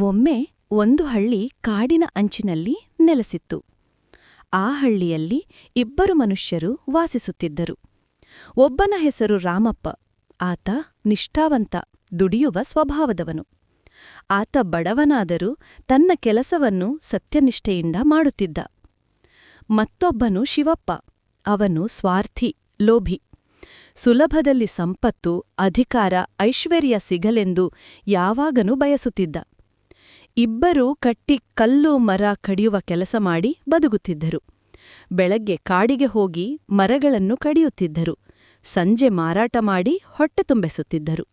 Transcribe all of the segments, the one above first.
ಒಮ್ಮೆ ಒಂದು ಹಳ್ಳಿ ಕಾಡಿನ ಅಂಚಿನಲ್ಲಿ ನೆಲೆಸಿತ್ತು. ಆ ಹಳ್ಳಿಯಲ್ಲಿ ಇಬ್ಬರು ಮನುಷ್ಯರು ವಾಸಿಸುತ್ತಿದ್ದರು. ಒಬ್ಬನ ಹೆಸರು ರಾಮಪ್ಪ, ಆತ ನಿಷ್ಠಾವಂತ, ದುಡಿಯುವ ಸ್ವಭಾವದವನು. ಆತ ಬಡವನಾದರೂ ತನ್ನ ಕೆಲಸವನ್ನು ಸತ್ಯನಿಷ್ಠೆಯಿಂದ ಮಾಡುತ್ತಿದ್ದ. ಮತ್ತೊಬ್ಬನು ಶಿವಪ್ಪ, ಅವನು ಸ್ವಾರ್ಥಿ, ಲೋಭಿ. ಸುಲಭದಲ್ಲಿ ಸಂಪತ್ತು, ಅಧಿಕಾರ, ಐಶ್ವರ್ಯ ಸಿಗಲೆಂದು ಯಾವಾಗನೂ ಬಯಸುತ್ತಿದ್ದ. ಇಬ್ಬರೂ ಕಟ್ಟಿ ಕಲ್ಲು ಮರ ಕಡಿಯುವ ಕೆಲಸ ಮಾಡಿ ಬದುಕುತ್ತಿದ್ದರು. ಬೆಳಗ್ಗೆ ಕಾಡಿಗೆ ಹೋಗಿ ಮರಗಳನ್ನು ಕಡಿಯುತ್ತಿದ್ದರು. ಸಂಜೆ ಮಾರಾಟ ಮಾಡಿ ಹೊಟ್ಟೆ ತುಂಬಿಸುತ್ತಿದ್ದರು.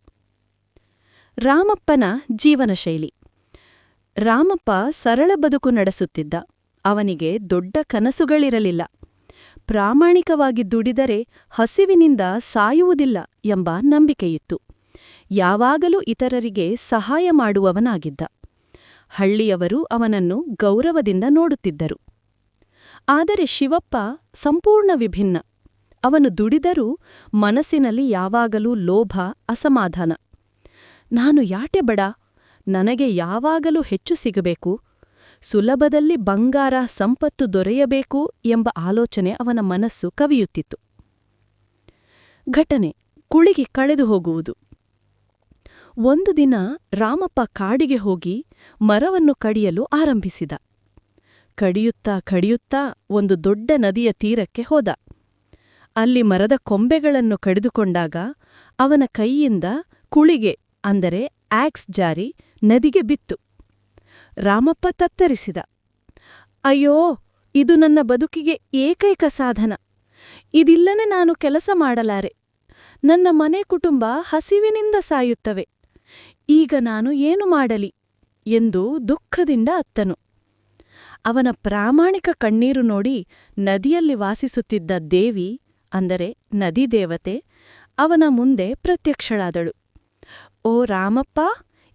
ರಾಮಪ್ಪನ ಜೀವನ ಶೈಲಿ ರಾಮಪ್ಪ ಸರಳ ಬದುಕು ನಡೆಸುತ್ತಿದ್ದ. ಅವನಿಗೆ ದೊಡ್ಡ ಕನಸುಗಳಿರಲಿಲ್ಲ. ಪ್ರಾಮಾಣಿಕವಾಗಿ ದುಡಿದರೆ ಹಸಿವಿನಿಂದ ಸಾಯುವುದಿಲ್ಲ ಎಂಬ ನಂಬಿಕೆಯಿತ್ತು. ಯಾವಾಗಲೂ ಇತರರಿಗೆ ಸಹಾಯ ಮಾಡುವವನಾಗಿದ್ದ. ಹಳ್ಳಿಯವರು ಅವನನ್ನು ಗೌರವದಿಂದ ನೋಡುತ್ತಿದ್ದರು. ಆದರೆ ಶಿವಪ್ಪ ಸಂಪೂರ್ಣ ವಿಭಿನ್ನ. ಅವನು ದುಡಿದರೂ ಮನಸ್ಸಿನಲ್ಲಿ ಯಾವಾಗಲೂ ಲೋಭ, ಅಸಮಾಧಾನ. ನಾನು ಯಾಟೆ ಬಡ? ನನಗೆ ಯಾವಾಗಲೂ ಹೆಚ್ಚು ಸಿಗಬೇಕು. ಸುಲಭದಲ್ಲಿ ಬಂಗಾರ, ಸಂಪತ್ತು ದೊರೆಯಬೇಕು ಎಂಬ ಆಲೋಚನೆ ಅವನ ಮನಸ್ಸು ಕವಿಯುತ್ತಿತ್ತು. ಘಟನೆ, ಕುಳಿಗೆ ಕಳೆದು ಹೋಗುವುದು ಒಂದು ದಿನ ರಾಮಪ್ಪ ಕಾಡಿಗೆ ಹೋಗಿ ಮರವನ್ನು ಕಡಿಯಲು ಆರಂಭಿಸಿದ. ಕಡಿಯುತ್ತಾ ಕಡಿಯುತ್ತಾ ಒಂದು ದೊಡ್ಡ ನದಿಯ ತೀರಕ್ಕೆ ಹೋದ. ಅಲ್ಲಿ ಮರದ ಕೊಂಬೆಗಳನ್ನು ಕಡಿದುಕೊಂಡಾಗ ಅವನ ಕೈಯಿಂದ ಕುಳಿಗೆ, ಅಂದರೆ ಆಕ್ಸ್ ಜಾರಿ, ನದಿಗೆ ಬಿತ್ತು. ರಾಮಪ್ಪ ತತ್ತರಿಸಿದ. ಅಯ್ಯೋ, ಇದು ನನ್ನ ಬದುಕಿಗೆ ಏಕೈಕ ಸಾಧನ. ಇದಿಲ್ಲನೆ ನಾನು ಕೆಲಸ ಮಾಡಲಾರೆ. ನನ್ನ ಮನೆ ಕುಟುಂಬ ಹಸಿವಿನಿಂದ ಸಾಯುತ್ತವೆ. ಈಗ ನಾನು ಏನು ಮಾಡಲಿ? ಎಂದು ದುಃಖದಿಂದ ಅತ್ತನು. ಅವನ ಪ್ರಾಮಾಣಿಕ ಕಣ್ಣೀರು ನೋಡಿ ನದಿಯಲ್ಲಿ ವಾಸಿಸುತ್ತಿದ್ದ ದೇವಿ, ಅಂದರೆ ನದಿದೇವತೆ ಅವನ ಮುಂದೆ ಪ್ರತ್ಯಕ್ಷಳಾದಳು. ಓ ರಾಮಪ್ಪ,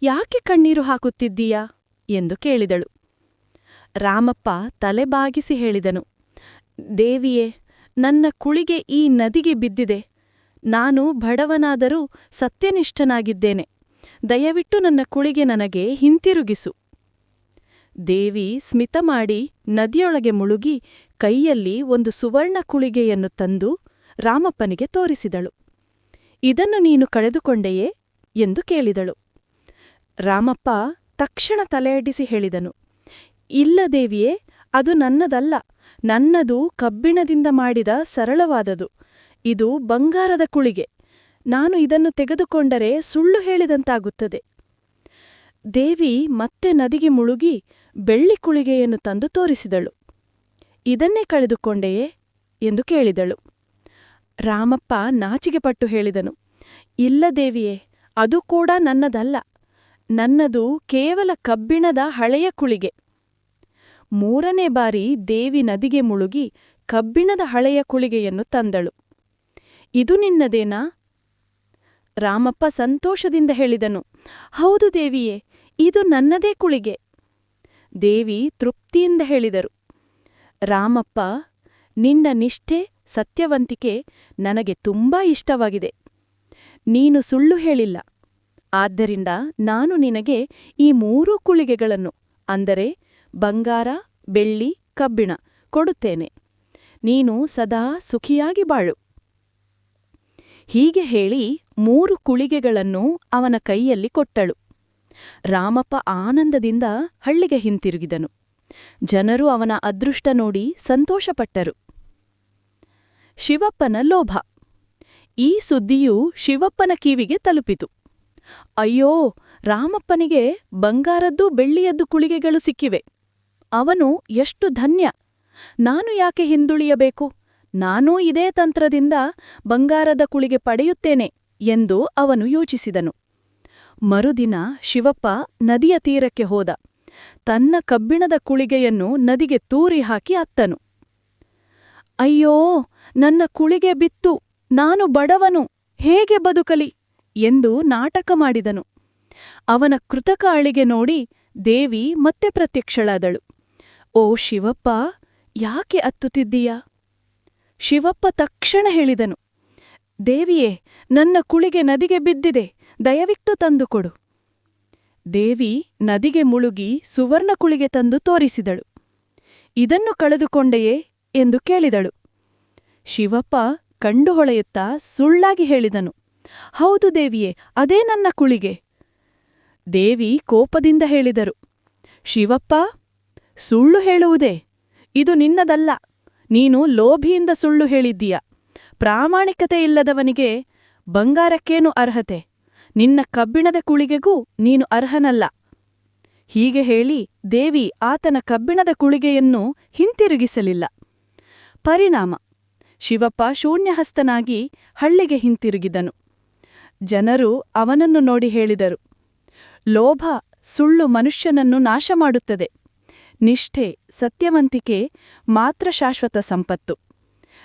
ಯಾಕೆ ಕಣ್ಣೀರು ಹಾಕುತ್ತಿದ್ದೀಯಾ? ಎಂದು ಕೇಳಿದಳು. ರಾಮಪ್ಪ ತಲೆಬಾಗಿಸಿ ಹೇಳಿದನು. ದೇವಿಯೇ, ನನ್ನ ಕುಳಿಗೆ ಈ ನದಿಗೆ ಬಿದ್ದಿದೆ. ನಾನು ಬಡವನಾದರೂ ಸತ್ಯನಿಷ್ಠನಾಗಿದ್ದೇನೆ. ದಯವಿಟ್ಟು ನನ್ನ ಕುಳಿಗೆ ನನಗೆ ಹಿಂತಿರುಗಿಸು. ದೇವಿ ಸ್ಮಿತ ಮಾಡಿ ನದಿಯೊಳಗೆ ಮುಳುಗಿ ಕೈಯಲ್ಲಿ ಒಂದು ಸುವರ್ಣ ಕುಳಿಗೆಯನ್ನು ತಂದು ರಾಮಪ್ಪನಿಗೆ ತೋರಿಸಿದಳು. ಇದನ್ನು ನೀನು ಕಳೆದುಕೊಂಡೆಯೇ? ಎಂದು ಕೇಳಿದಳು. ರಾಮಪ್ಪ ತಕ್ಷಣ ತಲೆಯಡಿಸಿ ಹೇಳಿದನು. ಇಲ್ಲ ದೇವಿಯೇ, ಅದು ನನ್ನದಲ್ಲ. ನನ್ನದು ಕಬ್ಬಿಣದಿಂದ ಮಾಡಿದ ಸರಳವಾದದು. ಇದು ಬಂಗಾರದ ಕುಳಿಗೆ. ನಾನು ಇದನ್ನು ತೆಗೆದುಕೊಂಡರೆ ಸುಳ್ಳು ಹೇಳಿದಂತಾಗುತ್ತದೆ. ದೇವಿ ಮತ್ತೆ ನದಿಗೆ ಮುಳುಗಿ ಬೆಳ್ಳಿ ಕುಳಿಗೆಯನ್ನು ತಂದು ತೋರಿಸಿದಳು. ಇದನ್ನೇ ಕಳೆದುಕೊಂಡೆಯೇ ಎಂದು ಕೇಳಿದಳು. ರಾಮಪ್ಪ ನಾಚಿಗೆಪಟ್ಟು ಹೇಳಿದನು, ಇಲ್ಲ ದೇವಿಯೇ, ಅದು ಕೂಡ ನನ್ನದಲ್ಲ. ನನ್ನದು ಕೇವಲ ಕಬ್ಬಿಣದ ಹಳೆಯ ಕುಳಿಗೆ. ಮೂರನೇ ಬಾರಿ ದೇವಿ ನದಿಗೆ ಮುಳುಗಿ ಕಬ್ಬಿಣದ ಹಳೆಯ ಕುಳಿಗೆಯನ್ನು ತಂದಳು. ಇದು ನಿನ್ನದೇನಾ? ರಾಮಪ್ಪ ಸಂತೋಷದಿಂದ ಹೇಳಿದನು, ಹೌದು ದೇವಿಯೇ, ಇದು ನನ್ನದೇ ಕುಳಿಗೆ. ದೇವಿ ತೃಪ್ತಿಯಿಂದ ಹೇಳಿದರು, ರಾಮಪ್ಪ, ನಿನ್ನ ನಿಷ್ಠೆ ಸತ್ಯವಂತಿಕೆ ನನಗೆ ತುಂಬಾ ಇಷ್ಟವಾಗಿದೆ. ನೀನು ಸುಳ್ಳು ಹೇಳಿಲ್ಲ. ಆದ್ದರಿಂದ ನಾನು ನಿನಗೆ ಈ ಮೂರೂ ಕುಳಿಗೆಗಳನ್ನು, ಅಂದರೆ ಬಂಗಾರ, ಬೆಳ್ಳಿ, ಕಬ್ಬಿಣ, ಕೊಡುತ್ತೇನೆ. ನೀನು ಸದಾ ಸುಖಿಯಾಗಿ ಬಾಳು. ಹೀಗೆ ಹೇಳಿ ಮೂರು ಕುಳಿಗೆಗಳನ್ನು ಅವನ ಕೈಯಲ್ಲಿ ಕೊಟ್ಟಳು. ರಾಮಪ್ಪ ಆನಂದದಿಂದ ಹಳ್ಳಿಗೆ ಹಿಂತಿರುಗಿದನು. ಜನರು ಅವನ ಅದೃಷ್ಟ ನೋಡಿ ಸಂತೋಷಪಟ್ಟರು. ಶಿವಪ್ಪನ ಲೋಭ. ಈ ಸುದ್ದಿಯು ಶಿವಪ್ಪನ ಕಿವಿಗೆ ತಲುಪಿತು. ಅಯ್ಯೋ, ರಾಮಪ್ಪನಿಗೆ ಬಂಗಾರದ್ದು ಬೆಳ್ಳಿಯದ್ದು ಕುಳಿಗೆಗಳು ಸಿಕ್ಕಿವೆ. ಅವನು ಎಷ್ಟು ಧನ್ಯ. ನಾನು ಯಾಕೆ ಹಿಂದುಳಿಯಬೇಕು? ನಾನೂ ಇದೇ ತಂತ್ರದಿಂದ ಬಂಗಾರದ ಕುಳಿಗೆ ಪಡೆಯುತ್ತೇನೆ ಎಂದು ಅವನು ಯೋಚಿಸಿದನು. ಮರುದಿನ ಶಿವಪ್ಪ ನದಿಯ ತೀರಕ್ಕೆ ಹೋದ. ತನ್ನ ಕಬ್ಬಿಣದ ಕುಳಿಗೆಯನ್ನು ನದಿಗೆ ತೂರಿ ಹಾಕಿ ಅತ್ತನು. ಅಯ್ಯೋ, ನನ್ನ ಕುಳಿಗೆ ಬಿತ್ತು, ನಾನು ಬಡವನು, ಹೇಗೆ ಬದುಕಲಿ ಎಂದು ನಾಟಕ ಮಾಡಿದನು. ಅವನ ಕೃತಕ ಅಳಿಗೆ ನೋಡಿ ದೇವಿ ಮತ್ತೆ ಪ್ರತ್ಯಕ್ಷಳಾದಳು. ಓ ಶಿವಪ್ಪ, ಯಾಕೆ ಅತ್ತುತ್ತಿದ್ದೀಯಾ? ಶಿವಪ್ಪ ತಕ್ಷಣ ಹೇಳಿದನು, ದೇವಿಯೇ, ನನ್ನ ಕುಳಿಗೆ ನದಿಗೆ ಬಿದ್ದಿದೆ, ದಯವಿಟ್ಟು ತಂದುಕೊಡು ದೇವಿ ನದಿಗೆ ಮುಳುಗಿ ಸುವರ್ಣ ಕುಳಿಗೆ ತಂದು ತೋರಿಸಿದಳು. ಇದನ್ನು ಕಳೆದುಕೊಂಡೆಯೇ ಎಂದು ಕೇಳಿದಳು. ಶಿವಪ್ಪ ಕಂಡು ಹೊಳೆಯುತ್ತಾ ಸುಳ್ಳಾಗಿ ಹೇಳಿದನು, ಹೌದು ದೇವಿಯೇ, ಅದೇ ನನ್ನ ಕುಳಿಗೆ. ದೇವಿ ಕೋಪದಿಂದ ಹೇಳಿದರು, ಶಿವಪ್ಪ, ಸುಳ್ಳು ಹೇಳುವುದೇ, ಇದು ನಿನ್ನದಲ್ಲ. ನೀನು ಲೋಭಿಯಿಂದ ಸುಳ್ಳು ಹೇಳಿದ್ದೀಯ? ಪ್ರಾಮಾಣಿಕತೆ ಇಲ್ಲದವನಿಗೆ ಬಂಗಾರಕ್ಕೇನು ಅರ್ಹತೆ? ನಿನ್ನ ಕಬ್ಬಿಣದ ಕುಳಿಗೆಗೂ ನೀನು ಅರ್ಹನಲ್ಲ. ಹೀಗೆ ಹೇಳಿ ದೇವಿ ಆತನ ಕಬ್ಬಿಣದ ಕುಳಿಗೆಯನ್ನು ಹಿಂತಿರುಗಿಸಲಿಲ್ಲ. ಪರಿಣಾಮ. ಶಿವಪ್ಪ ಶೂನ್ಯಹಸ್ತನಾಗಿ ಹಳ್ಳಿಗೆ ಹಿಂತಿರುಗಿದನು. ಜನರು ಅವನನ್ನು ನೋಡಿ ಹೇಳಿದರು. ಲೋಭ ಸುಳ್ಳು ಮನುಷ್ಯನನ್ನು ನಾಶ ಮಾಡುತ್ತದೆ ನಿಷ್ಠೆ, ಸತ್ಯವಂತಿಕೆ ಮಾತ್ರ ಶಾಶ್ವತ ಸಂಪತ್ತು.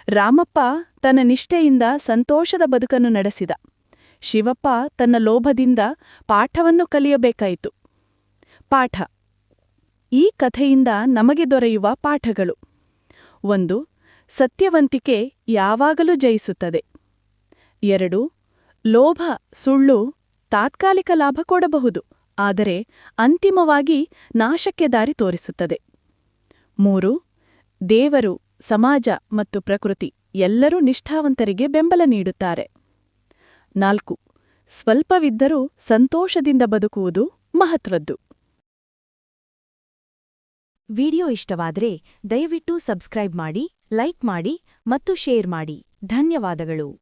ರಾಮಪ್ಪ ತನ್ನ ನಿಷ್ಠೆಯಿಂದ ಸಂತೋಷದ ಬದುಕನ್ನು ನಡೆಸಿದ. ಶಿವಪ್ಪ ತನ್ನ ಲೋಭದಿಂದ ಪಾಠವನ್ನು ಕಲಿಯಬೇಕಾಯಿತು. ಪಾಠ. ಈ ಕಥೆಯಿಂದ ನಮಗೆ ದೊರೆಯುವ ಪಾಠಗಳು. ಒಂದು, ಸತ್ಯವಂತಿಕೆ ಯಾವಾಗಲೂ ಜಯಿಸುತ್ತದೆ. ಎರಡು, ಲೋಭ, ಸುಳ್ಳು ತಾತ್ಕಾಲಿಕ ಲಾಭ ಕೊಡಬಹುದು. ಆದರೆ ಅಂತಿಮವಾಗಿ ನಾಶಕ್ಕೆ ದಾರಿ ತೋರಿಸುತ್ತದೆ. ಮೂರು, ದೇವರು, ಸಮಾಜ ಮತ್ತು ಪ್ರಕೃತಿ ಎಲ್ಲರೂ ನಿಷ್ಠಾವಂತರಿಗೆ ಬೆಂಬಲ ನೀಡುತ್ತಾರೆ. ನಾಲ್ಕು, ಸ್ವಲ್ಪವಿದ್ದರೂ ಸಂತೋಷದಿಂದ ಬದುಕುವುದು ಮಹತ್ವದ್ದು. ವಿಡಿಯೋ ಇಷ್ಟವಾದರೆ ದಯವಿಟ್ಟು ಸಬ್ಸ್ಕ್ರೈಬ್ ಮಾಡಿ, ಲೈಕ್ ಮಾಡಿ ಮತ್ತು ಶೇರ್ ಮಾಡಿ. ಧನ್ಯವಾದಗಳು.